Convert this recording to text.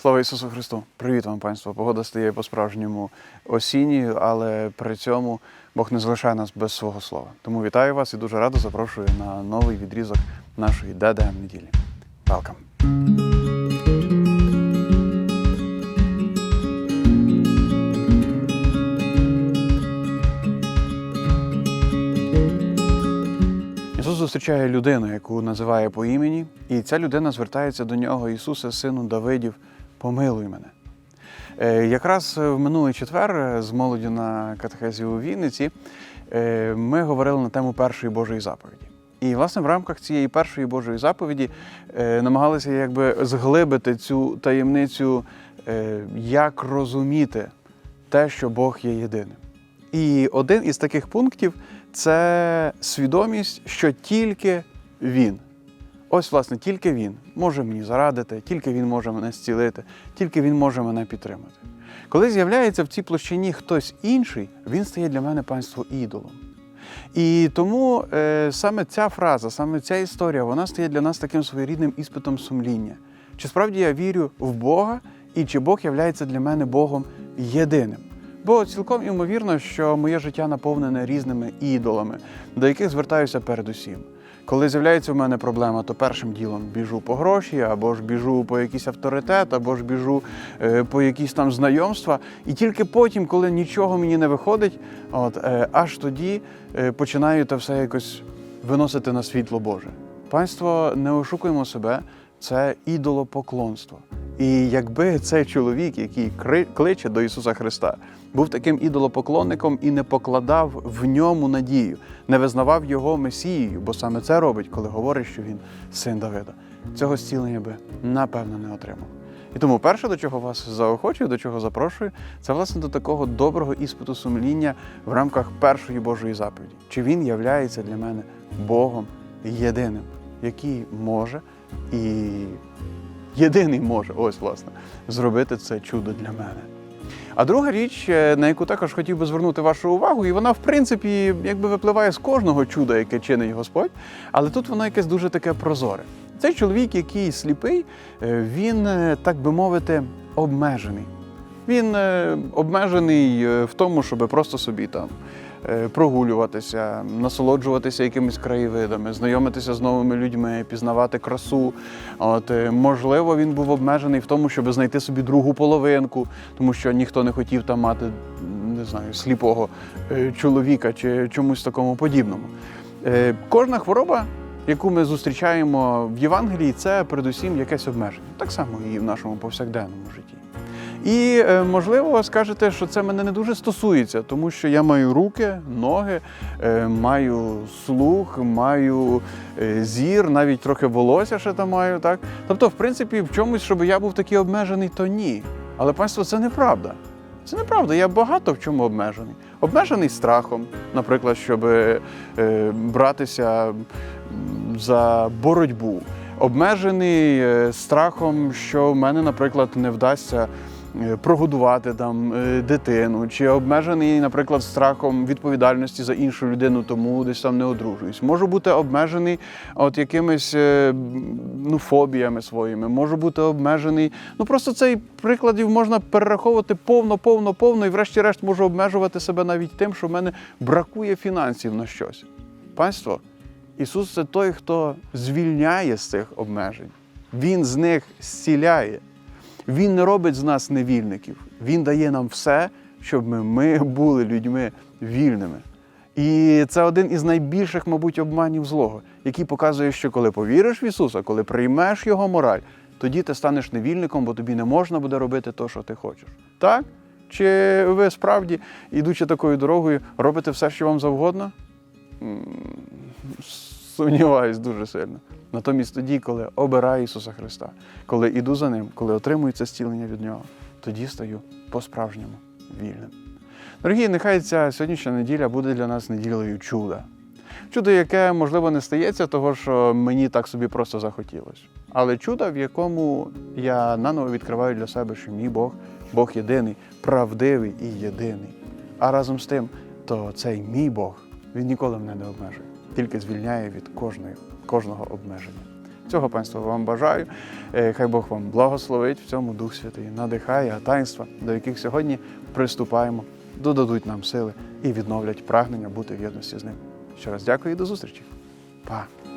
Слава Ісусу Христу! Привіт вам, панство! Погода стає по-справжньому осінньою, але при цьому Бог не залишає нас без свого слова. Тому вітаю вас і дуже радо запрошую на новий відрізок нашої ДДМ неділі. Welcome! Ісус зустрічає людину, яку називає по імені, і ця людина звертається до нього, Ісусе, сину Давидів, помилуй мене. Е, Якраз в минулий четвер е, з молоддю на катехезі у Вінниці е, ми говорили на тему першої Божої заповіді. І, власне, в рамках цієї першої Божої заповіді е, намагалися якби зглибити цю таємницю, е, як розуміти те, що Бог є єдиним. І один із таких пунктів це свідомість, що тільки Він. Ось, власне, тільки Він може мені зарадити, тільки Він може мене зцілити, тільки Він може мене підтримати. Коли з'являється в цій площині хтось інший, він стає для мене панство ідолом. І тому е, саме ця фраза, саме ця історія, вона стає для нас таким своєрідним іспитом сумління. Чи справді я вірю в Бога, і чи Бог являється для мене Богом єдиним? Бо цілком імовірно, що моє життя наповнене різними ідолами, до яких звертаюся передусім. Коли з'являється в мене проблема, то першим ділом біжу по гроші, або ж біжу по якийсь авторитет, або ж біжу е, по якісь там знайомства. І тільки потім, коли нічого мені не виходить, от, е, аж тоді е, починаю те все якось виносити на світло Боже. Панство, не ошукуємо себе, це ідолопоклонство. І якби цей чоловік, який кличе до Ісуса Христа, був таким ідолопоклонником і не покладав в ньому надію, не визнавав його месією, бо саме це робить, коли говорить, що він син Давида, цього зцілення би напевно не отримав. І тому перше, до чого вас заохочую, до чого запрошую, це власне до такого доброго іспиту сумління в рамках першої Божої заповіді. Чи він являється для мене Богом єдиним, який може і єдиний може, ось власне, зробити це чудо для мене. А друга річ, е, на яку також хотів би звернути вашу увагу, і вона, в принципі, якби випливає з кожного чуда, яке чинить Господь, але тут воно якесь дуже таке прозоре. Цей чоловік, який сліпий, е, він, е, так би мовити, обмежений. Він обмежений в тому, щоб просто собі там прогулюватися, насолоджуватися якимись краєвидами, знайомитися з новими людьми, пізнавати красу. От, е, можливо, він був обмежений в тому, щоб знайти собі другу половинку, тому що ніхто не хотів там мати, не знаю, сліпого е, чоловіка чи чомусь такому подібному. Е, Кожна хвороба, яку ми зустрічаємо в Євангелії, це передусім якесь обмеження. Так само і в нашому повсякденному житті. І е, можливо, скажете, що це мене не дуже стосується, тому що я маю руки, ноги, е, маю слух, маю е, зір, навіть трохи волосся ще там маю. Так? Тобто, в принципі, в чомусь, щоб я був такий обмежений, то ні. Але панство, це неправда. Це неправда, я багато в чому обмежений. Обмежений страхом, наприклад, щоб братися за боротьбу. Обмежений страхом, що в мене, наприклад, не вдасться прогодувати там е, дитину, чи обмежений, наприклад, страхом відповідальності за іншу людину, тому десь там не одружуюсь. Можу бути обмежений от якимись е, ну, фобіями своїми, можу бути обмежений. Ну просто цей прикладів можна перераховувати повно, повно, повно, і врешті-решт можу обмежувати себе навіть тим, що в мене бракує фінансів на щось. Панство, Ісус це той, хто звільняє з цих обмежень. Він з них зціляє. Він не робить з нас невільників. Він дає нам все, щоб ми, ми були людьми вільними. І це один із найбільших, мабуть, обманів злого, який показує, що коли повіриш в Ісуса, коли приймеш Його мораль, тоді ти станеш невільником, бо тобі не можна буде робити те, що ти хочеш. Так? Чи ви справді, ідучи такою дорогою, робите все, що вам завгодно? Сумніваюсь дуже сильно. Натомість тоді, коли обираю Ісуса Христа, коли іду за Ним, коли отримую це зцілення від Нього, тоді стаю по-справжньому вільним. Дорогі, нехай ця сьогоднішня неділя буде для нас неділею чуда. Чудо, яке, можливо, не стається, того, що мені так собі просто захотілося. Але чудо, в якому я наново відкриваю для себе, що мій Бог Бог єдиний, правдивий і єдиний. А разом з тим, то цей мій Бог, він ніколи мене не обмежує, тільки звільняє від кожної, кожного обмеження. Цього панства вам бажаю. Е, Хай Бог вам благословить в цьому Дух Святий, надихає, а таїнства, до яких сьогодні приступаємо, додадуть нам сили і відновлять прагнення бути в єдності з ним. Ще раз дякую і до зустрічі. Па!